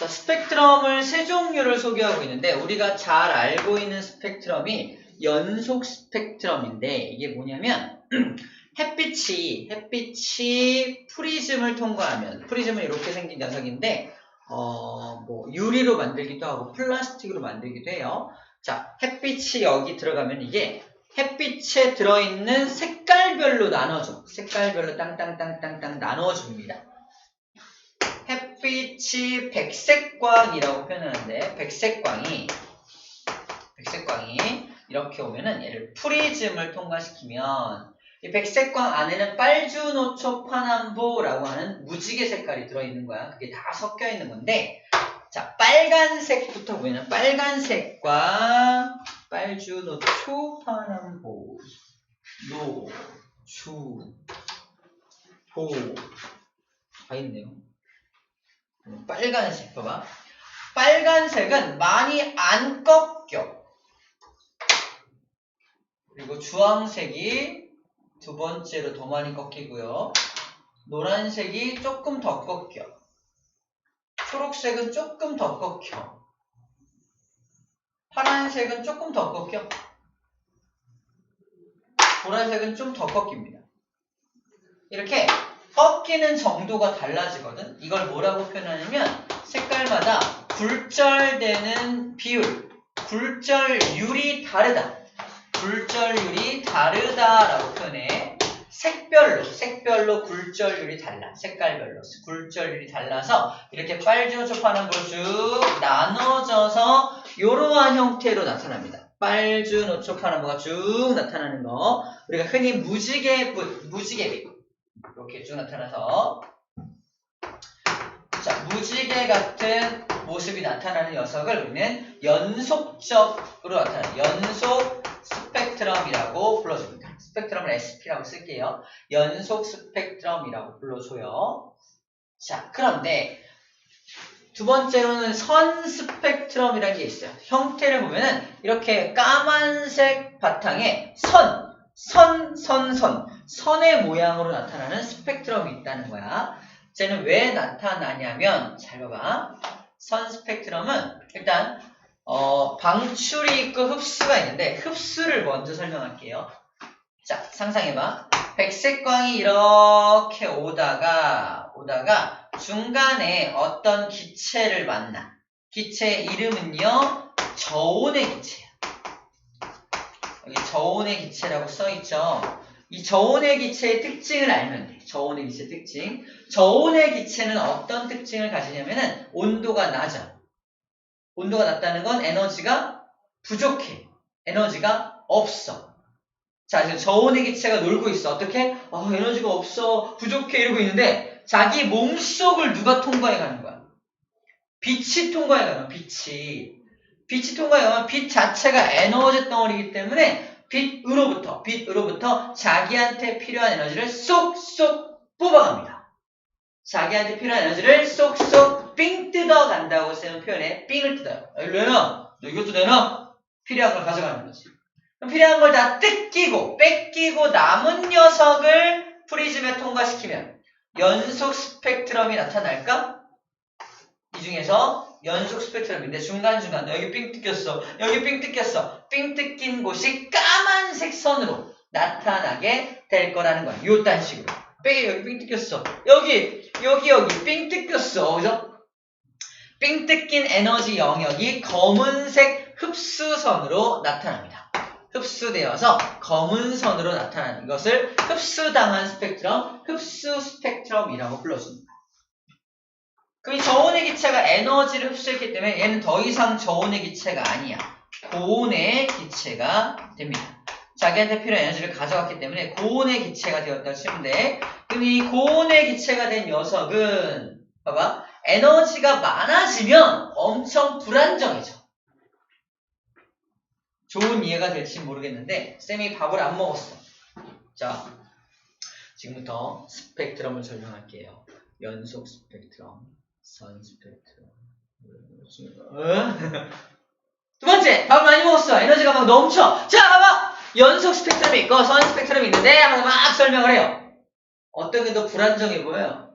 자, 스펙트럼을 세 종류를 소개하고 있는데 우리가 잘 알고 있는 스펙트럼이 연속 스펙트럼인데 이게 뭐냐면 햇빛이 햇빛이 프리즘을 통과하면 프리즘은 이렇게 생긴 녀석인데 어, 뭐 유리로 만들기도 하고 플라스틱으로 만들기도 해요. 자, 햇빛이 여기 들어가면 이게 햇빛에 들어있는 색깔별로 나눠줘. 색깔별로 땅땅땅땅땅 나눠줍니다. 햇빛이 백색광이라고 표현하는데 백색광이 백색광이 이렇게 오면은 얘를 프리즘을 통과시키면 이 백색광 안에는 빨주노초 파남보라고 하는 무지개 색깔이 들어있는 거야. 그게 다 섞여 있는 건데 자 빨간색부터 보면 빨간색과 빨주노초 파남보 노추 보 다 있네요. 음, 빨간색 봐봐. 빨간색은 많이 안 꺾여. 그리고 주황색이 두 번째로 더 많이 꺾이고요. 노란색이 조금 더 꺾여. 초록색은 조금 더 꺾여. 파란색은 조금 더 꺾여. 보라색은 좀 더 꺾입니다. 이렇게 꺾이는 정도가 달라지거든. 이걸 뭐라고 표현하냐면 색깔마다 굴절되는 비율, 굴절율이 다르다. 굴절율이 다르다라고 표현해. 색별로, 색별로 굴절율이 달라. 색깔별로 굴절율이 달라서 이렇게 빨주노초파남으로 쭉 나눠져서 이러한 형태로 나타납니다. 빨주노초파남보가 쭉 나타나는 거. 우리가 흔히 무지개, 무지개빛. 이렇게 쭉 나타나서 자 무지개 같은 모습이 나타나는 녀석을 우리는 연속적으로 나타나는 연속 스펙트럼이라고 불러줍니다. 스펙트럼을 SP라고 쓸게요. 연속 스펙트럼이라고 불러줘요. 자 그런데 두 번째로는 선 스펙트럼이라는 게 있어요. 형태를 보면은 이렇게 까만색 바탕에 선, 선, 선, 선, 선의 모양으로 나타나는 스펙트럼이 있다는 거야. 쟤는 왜 나타나냐면 잘 봐봐. 선 스펙트럼은 일단 어, 방출이 있고 흡수가 있는데 흡수를 먼저 설명할게요. 자, 상상해봐. 백색광이 이렇게 오다가 오다가 중간에 어떤 기체를 만나. 기체의 이름은요. 저온의 기체야. 여기 저온의 기체라고 써있죠. 이 저온의 기체의 특징을 알면 돼. 저온의 기체 특징. 저온의 기체는 어떤 특징을 가지냐면은 온도가 낮아. 온도가 낮다는 건 에너지가 부족해. 에너지가 없어. 자, 지금 저온의 기체가 놀고 있어. 어떻게? 아, 에너지가 없어. 부족해. 이러고 있는데 자기 몸속을 누가 통과해 가는 거야? 빛이 통과해 가는 거야. 빛이. 빛이 통과해 가면 빛 자체가 에너지 덩어리이기 때문에 빛으로부터 빛으로부터 자기한테 필요한 에너지를 쏙쏙 뽑아갑니다. 자기한테 필요한 에너지를 쏙쏙 삥 뜯어간다고 쓰는 표현에 삥을 뜯어요. 일로 내놔. 너 이것도 내놔. 필요한 걸 가져가는 거지. 필요한 걸 다 뜯기고 뺏기고 남은 녀석을 프리즘에 통과시키면 연속 스펙트럼이 나타날까? 이 중에서 연속 스펙트럼인데 중간중간 여기 삥 뜯겼어 여기 삥 뜯겼어 삥 뜯긴 곳이 까만색 선으로 나타나게 될 거라는 거야. 요딴 식으로. 뺑이 여기 삥 뜯겼어. 여기 여기 여기 삥 뜯겼어. 그죠? 삥 뜯긴 에너지 영역이 검은색 흡수선으로 나타납니다. 흡수되어서 검은 선으로 나타나는 것을 흡수당한 스펙트럼 흡수 스펙트럼이라고 불러줍니다. 그럼 이 저온의 기체가 에너지를 흡수했기 때문에 얘는 더 이상 저온의 기체가 아니야. 고온의 기체가 됩니다. 자기한테 필요한 에너지를 가져갔기 때문에 고온의 기체가 되었다고 치면 돼. 그럼 이 고온의 기체가 된 녀석은 봐봐. 에너지가 많아지면 엄청 불안정해져. 좋은 이해가 될지 모르겠는데 쌤이 밥을 안 먹었어. 자, 지금부터 스펙트럼을 설명할게요. 연속 스펙트럼. 선 스펙트럼. 어? 두 번째, 밥 많이 먹었어. 에너지가 막 넘쳐. 자, 봐봐. 연속 스펙트럼이 있고 선 스펙트럼이 있는데 하면서 막 설명을 해요. 어떤 게 더 불안정해 보여요?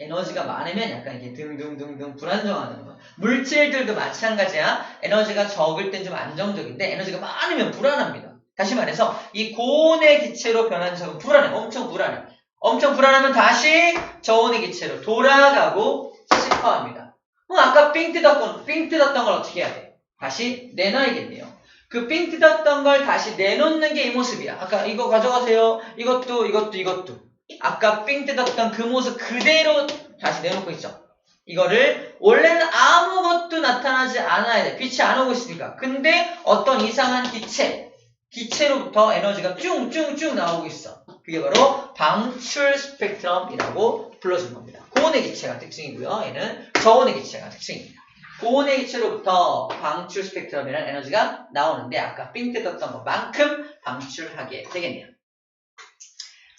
에너지가 많으면 약간 이렇게 등등등등 불안정하는 거. 물질들도 마찬가지야. 에너지가 적을 땐 좀 안정적인데 에너지가 많으면 불안합니다. 다시 말해서 이 고온의 기체로 변한 적은 불안해. 엄청 불안해. 엄청 불안하면 다시 저온의 기체로 돌아가고 싶어 합니다. 그럼 아까 삥 뜯었던, 삥 뜯었던 걸 어떻게 해야 돼? 다시 내놔야겠네요. 그 삥 뜯었던 걸 다시 내놓는 게 이 모습이야. 아까 이거 가져가세요. 이것도, 이것도, 이것도. 아까 삥 뜯었던 그 모습 그대로 다시 내놓고 있죠. 이거를 원래는 아무것도 나타나지 않아야 돼. 빛이 안 오고 있으니까. 근데 어떤 이상한 기체, 기체로부터 에너지가 쭉쭉쭉 나오고 있어. 그게 바로 방출 스펙트럼이라고 불러준 겁니다. 고온의 기체가 특징이고요. 얘는 저온의 기체가 특징입니다. 고온의 기체로부터 방출 스펙트럼이라는 에너지가 나오는데 아까 삥 뜯었던 것만큼 방출하게 되겠네요.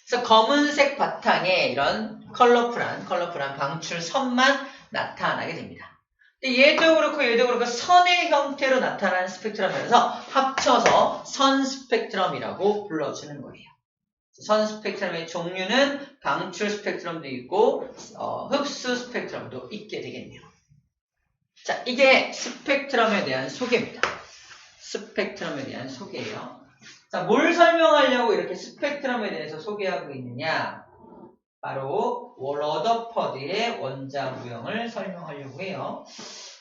그래서 검은색 바탕에 이런 컬러풀한 컬러풀한 방출 선만 나타나게 됩니다. 얘도 그렇고 얘도 그렇고 선의 형태로 나타나는 스펙트럼이라서 합쳐서 선 스펙트럼이라고 불러주는 거예요. 선 스펙트럼의 종류는 방출 스펙트럼도 있고 어, 흡수 스펙트럼도 있게 되겠네요. 자, 이게 스펙트럼에 대한 소개입니다. 스펙트럼에 대한 소개예요. 자, 뭘 설명하려고 이렇게 스펙트럼에 대해서 소개하고 있느냐? 바로 러더퍼드의 원자 무형을 설명하려고 해요.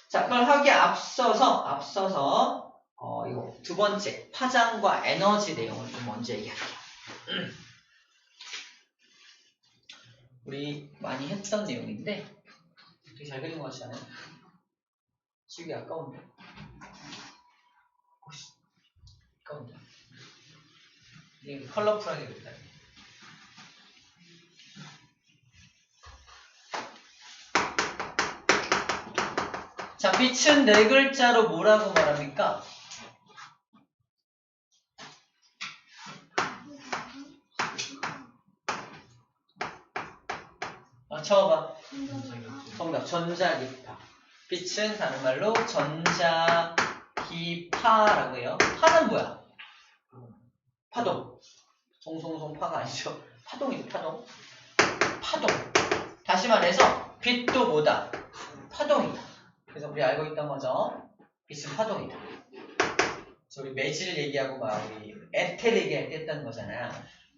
자, 그걸 하기에 앞서서 앞서서 어, 이거 두 번째 파장과 에너지 내용을 좀 먼저 얘기할게요. 우리 많이 했던 내용인데 되게 잘 그린 것 같지 않아요? 지우기 아까운데. 아까운데. 이게 컬러풀하게 그렸다. 자, 빛은 네 글자로 뭐라고 말합니까? 아, 쳐봐. 정답. 전자기파. 빛은 다른 말로 전자기파라고 해요. 파는 뭐야? 파동. 송송송 파가 아니죠. 파동이죠, 파동. 파동. 다시 말해서 빛도 뭐다? 파동이다. 그래서 우리 알고 있던 거죠. 빛은 파동이다. 그래서 우리 매질 얘기하고 막 우리 에텔 얘기할 때 했던 거잖아요.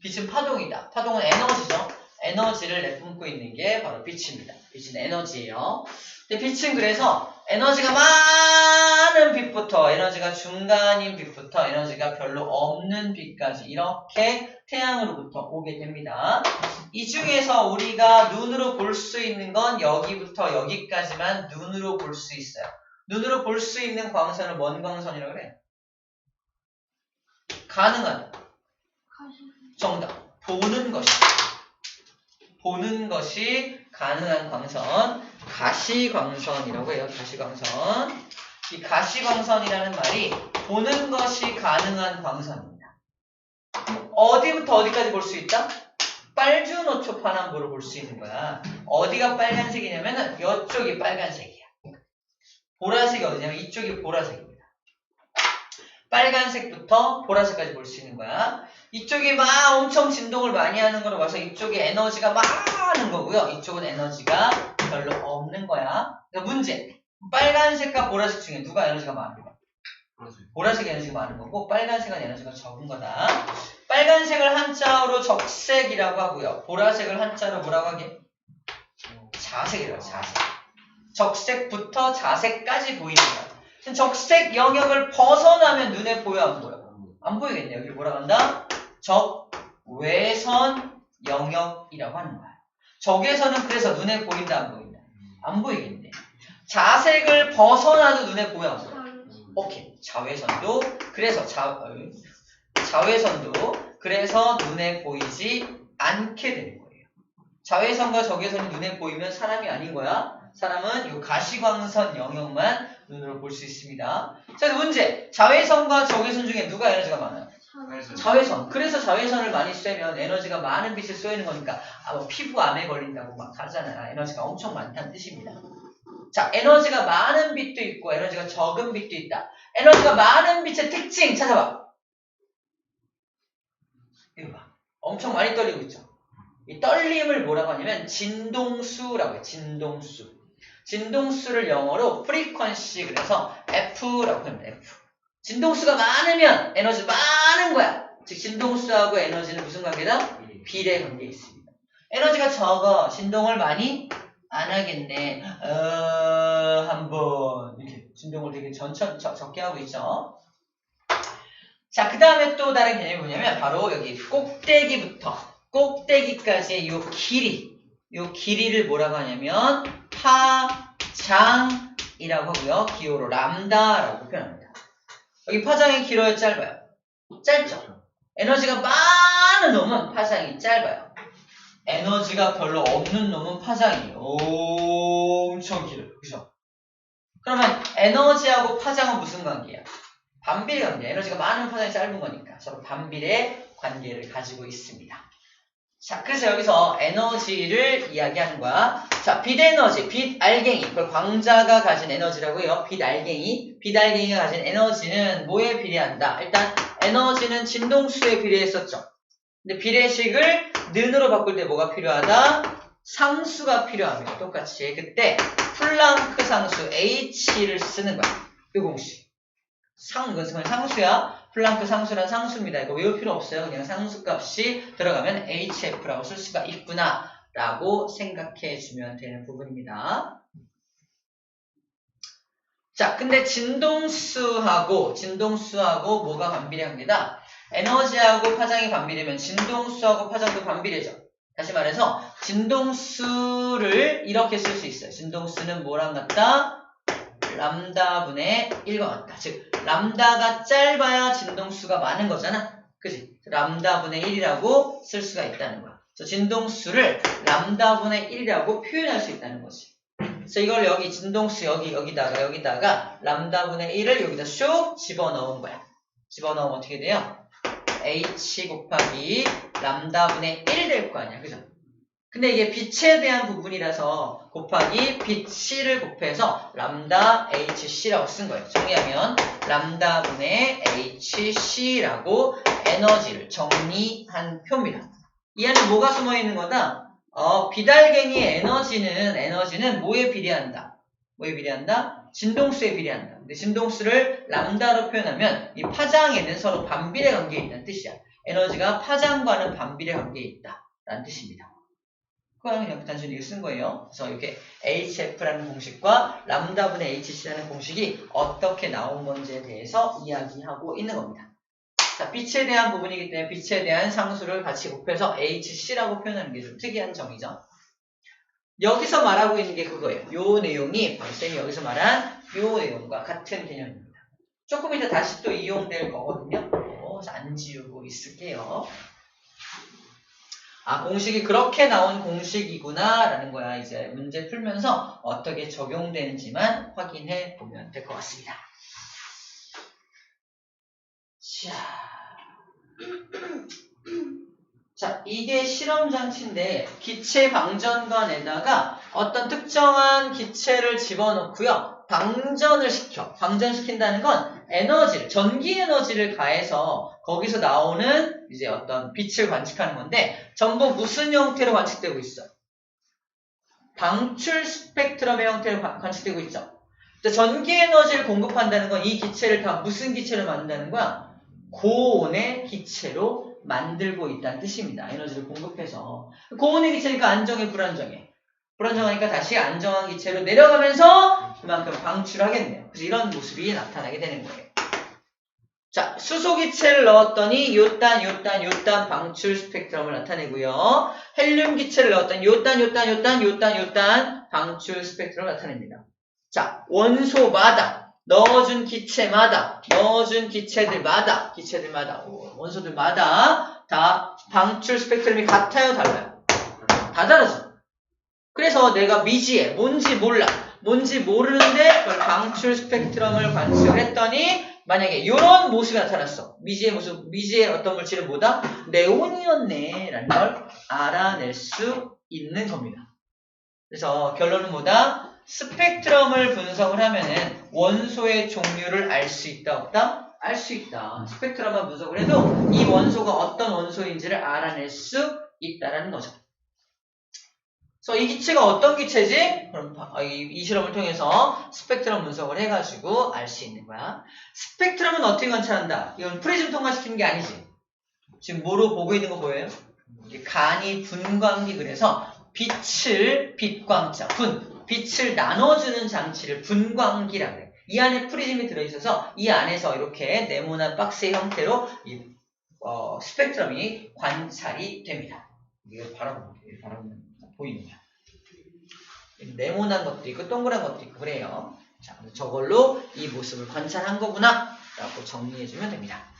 빛은 파동이다. 파동은 에너지죠. 에너지를 내뿜고 있는 게 바로 빛입니다. 빛은 에너지예요. 근데 빛은 그래서 에너지가 많은 빛부터 에너지가 중간인 빛부터 에너지가 별로 없는 빛까지 이렇게 태양으로부터 오게 됩니다. 이 중에서 우리가 눈으로 볼 수 있는 건 여기부터 여기까지만 눈으로 볼 수 있어요. 눈으로 볼 수 있는 광선을 뭔 광선이라고 그래? 가능한 정답. 보는 것이 보는 것이 가능한 광선 가시광선이라고 해요. 가시광선. 이 가시광선이라는 말이 보는 것이 가능한 광선입니다. 어디부터 어디까지 볼 수 있다? 빨주노초 파남보를 볼 수 있는 거야. 어디가 빨간색이냐면 이쪽이 빨간색이야. 보라색이 어디냐면 이쪽이 보라색입니다. 빨간색부터 보라색까지 볼 수 있는 거야. 이쪽이 막 엄청 진동을 많이 하는 거로 봐서 이쪽에 에너지가 많은 거고요. 이쪽은 에너지가 별로 없는 거야. 그러니까 문제. 빨간색과 보라색 중에 누가 에너지가 많은가? 보라색 에너지가 많은 거고 빨간색은 에너지가 적은 거다. 빨간색을 한자어로 적색이라고 하고요. 보라색을 한자로 뭐라고 하게? 자색이라고 자색. 적색부터 자색까지 보이는 거야. 적색 영역을 벗어나면 눈에 보여 안 보여? 안 보이겠네. 여기 뭐라고 한다? 적 외선 영역이라고 하는 거야. 적외선은 그래서 눈에 보인다 안 보인다? 안 보이겠네. 자색을 벗어나도 눈에 보여 안? 오케이. 자외선도 그래서 자, 어, 자외선도 그래서 눈에 보이지 않게 되는 거예요. 자외선과 적외선이 눈에 보이면 사람이 아닌 거야. 사람은 이 가시광선 영역만 눈으로 볼 수 있습니다. 자, 문제. 자외선과 적외선 중에 누가 에너지가 많아요? 자외선. 그래서 자외선을 많이 쐬면 에너지가 많은 빛을 쏘이는 거니까 아, 뭐 피부암에 걸린다고 막 하잖아요. 에너지가 엄청 많다는 뜻입니다. 자, 에너지가 많은 빛도 있고 에너지가 적은 빛도 있다. 에너지가 많은 빛의 특징 찾아봐. 이거 봐. 엄청 많이 떨리고 있죠. 이 떨림을 뭐라고 하냐면 진동수라고 해요. 진동수. 진동수를 영어로 frequency 그래서 F라고 합니다. F. 진동수가 많으면 에너지 많 은 거야. 즉 진동수하고 에너지는 무슨 관계다? 비례 관계에 있습니다. 에너지가 적어 진동을 많이 안 하겠네. 어, 한번 이렇게 진동을 되게 전천 적- 적게 하고 있죠. 자, 그 다음에 또 다른 개념이 뭐냐면 바로 여기 꼭대기부터 꼭대기까지의 요 길이, 요 길이를 뭐라고 하냐면 파장이라고 하고요. 기호로 람다라고 표현합니다. 여기 파장이 길어요, 짧아요? 짧죠. 에너지가 많은 놈은 파장이 짧아요. 에너지가 별로 없는 놈은 파장이 엄청 길어요. 그죠? 그러면 에너지하고 파장은 무슨 관계야? 반비례 관계. 에너지가 많은 파장이 짧은 거니까 서로 반비례 관계를 가지고 있습니다. 자, 그래서 여기서 에너지를 이야기하는 거야. 자, 빛 에너지, 빛 알갱이. 그걸 광자가 가진 에너지라고 해요. 빛 알갱이. 빛 알갱이가 가진 에너지는 뭐에 비례한다? 일단 에너지는 진동수에 비례했었죠. 근데 비례식을 는으로 바꿀 때 뭐가 필요하다? 상수가 필요합니다. 똑같이. 그때 플랑크 상수 H를 쓰는 거야. 이 공식. 상, 그건 상수야. 플랑크 상수란 상수입니다. 이거 외울 필요 없어요. 그냥 상수 값이 들어가면 HF라고 쓸 수가 있구나. 라고 생각해 주면 되는 부분입니다. 자, 근데 진동수하고, 진동수하고 뭐가 반비례합니다. 에너지하고 파장이 반비례면 진동수하고 파장도 반비례죠. 다시 말해서 진동수를 이렇게 쓸 수 있어요. 진동수는 뭐랑 같다? 람다분의 1과 같다. 즉 람다가 짧아야 진동수가 많은 거잖아. 그지? 람다분의 1이라고 쓸 수가 있다는 거야. 그래서 진동수를 람다분의 1이라고 표현할 수 있다는 거지. 그래서 이걸 여기 진동수 여기 여기다가 여기다가 람다분의 1을 여기다 슉 집어넣은 거야. 집어넣으면 어떻게 돼요? h 곱하기 람다분의 1 될 거 아니야. 그죠? 근데 이게 빛에 대한 부분이라서 곱하기 빛 C를 곱해서 람다 HC라고 쓴 거예요. 정리하면 람다 분의 HC라고 에너지를 정리한 표입니다. 이 안에 뭐가 숨어 있는 거다? 어, 비달갱이의 에너지는 에너지는 뭐에 비례한다? 뭐에 비례한다? 진동수에 비례한다. 근데 진동수를 람다로 표현하면 이 파장에는 서로 반비례 관계에 있다는 뜻이야. 에너지가 파장과는 반비례 관계에 있다. 라는 뜻입니다. 그냥 그냥 단순히 이거 쓴 거예요. 그래서 이렇게 HF라는 공식과 람다분의 HC라는 공식이 어떻게 나온 건지에 대해서 이야기하고 있는 겁니다. 자, 빛에 대한 부분이기 때문에 빛에 대한 상수를 같이 곱해서 HC라고 표현하는 게 좀 특이한 점이죠. 여기서 말하고 있는 게 그거예요. 요 내용이 박쌤이 여기서 말한 요 내용과 같은 개념입니다. 조금 이따 다시 또 이용될 거거든요. 어, 안 지우고 있을게요. 아, 공식이 그렇게 나온 공식이구나 라는 거야. 이제 문제 풀면서 어떻게 적용되는지만 확인해 보면 될 것 같습니다. 자. 자, 이게 실험 장치인데 기체 방전관에다가 어떤 특정한 기체를 집어넣고요. 방전을 시켜. 방전시킨다는 건 에너지를, 전기 에너지를 가해서 거기서 나오는 이제 어떤 빛을 관측하는 건데 전부 무슨 형태로 관측되고 있어? 방출 스펙트럼의 형태로 관- 관측되고 있죠. 전기 에너지를 공급한다는 건 이 기체를 다 무슨 기체로 만든다는 거야? 고온의 기체로 만들고 있다는 뜻입니다. 에너지를 공급해서. 고온의 기체니까 안정해, 불안정해. 불안정하니까 다시 안정한 기체로 내려가면서 그만큼 방출하겠네요. 그래서 이런 모습이 나타나게 되는 거예요. 자, 수소 기체를 넣었더니 요딴, 요딴, 요딴 방출 스펙트럼을 나타내고요. 헬륨 기체를 넣었더니 요딴, 요딴, 요딴, 요딴, 요딴 방출 스펙트럼을 나타냅니다. 자, 원소마다 넣어준 기체마다, 넣어준 기체들마다, 기체들마다, 오, 원소들마다 다 방출 스펙트럼이 같아요, 달라요? 다 다르죠. 그래서 내가 미지에 뭔지 몰라, 뭔지 모르는데 그걸 방출 스펙트럼을 관측했더니 만약에 이런 모습이 나타났어. 미지의 모습, 미지의 어떤 물질은 뭐다? 네온이었네, 라는 걸 알아낼 수 있는 겁니다. 그래서 결론은 뭐다? 스펙트럼을 분석을 하면은 원소의 종류를 알 수 있다 없다? 알 수 있다. 스펙트럼만 분석을 해도 이 원소가 어떤 원소인지를 알아낼 수 있다라는 거죠. 그래서 이 기체가 어떤 기체지? 그럼 봐. 아, 이, 이 실험을 통해서 스펙트럼 분석을 해가지고 알 수 있는 거야. 스펙트럼은 어떻게 관찰한다? 이건 프리즘 통과시키는 게 아니지. 지금 뭐로 보고 있는 거 보여요? 간이 분광기 그래서 빛을 빛광자 분 빛을 나눠주는 장치를 분광기라 그래. 이 안에 프리즘이 들어있어서 이 안에서 이렇게 네모난 박스의 형태로 이 어, 스펙트럼이 관찰이 됩니다. 이게 바라보면 이게 바라보면 거야. 네모난 것도 있고 동그란 것도 있고 그래요. 자, 저걸로 이 모습을 관찰한 거구나 라고 정리해주면 됩니다.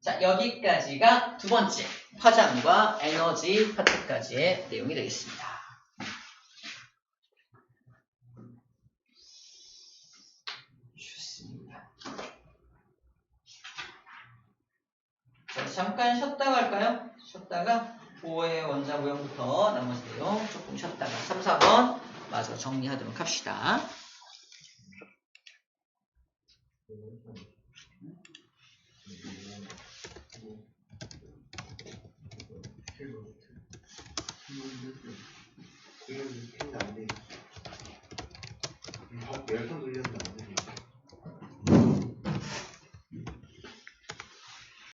자, 여기까지가 두 번째 화장과 에너지 파트까지의 내용이 되겠습니다. 좋습니다. 자, 잠깐 쉬었다가 할까요? 쉬었다가 5의 원자 모형부터 나머지 내용 조금 쉬었다가 3, 4번 마저 정리하도록 합시다. 그